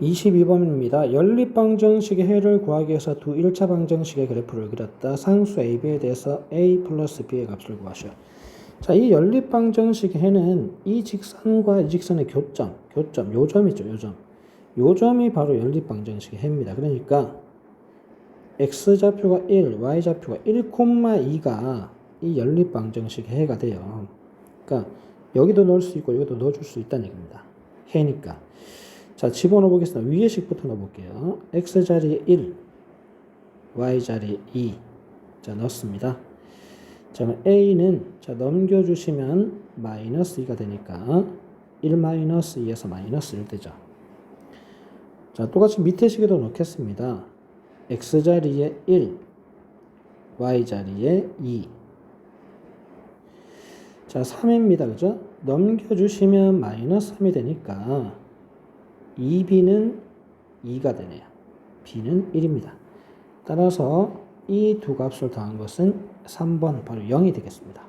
22번입니다. 연립방정식의 해를 구하기 위해서 두 1차 방정식의 그래프를 그렸다. 상수 AB에 대해서 A 플러스 B의 값을 구하셔. 자, 이 연립방정식의 해는 이 직선과 이 직선의 교점, 교점, 요점이죠, 요점. 요점이 바로 연립방정식의 해입니다. 그러니까 x좌표가 1, y좌표가 1,2가 이 연립방정식의 해가 돼요. 그러니까 여기도 넣을 수 있고 여기도 넣어줄 수 있다는 얘기입니다. 해니까. 자, 집어넣어 보겠습니다. 위에 식부터 넣어 볼게요. x 자리에 1, y 자리에 2. 자, 넣습니다. 자, a는 자, 넘겨 주시면 마이너스 2가 되니까 1 마이너스 2에서 마이너스 1 되죠. 자, 똑같이 밑에 식에도 넣겠습니다. x 자리에 1, y 자리에 2. 자, 3입니다. 그죠? 넘겨주시면 마이너스 3이 되니까 2b는 2가 되네요. b는 1입니다. 따라서 이 두 값을 더한 것은 3번 바로 0이 되겠습니다.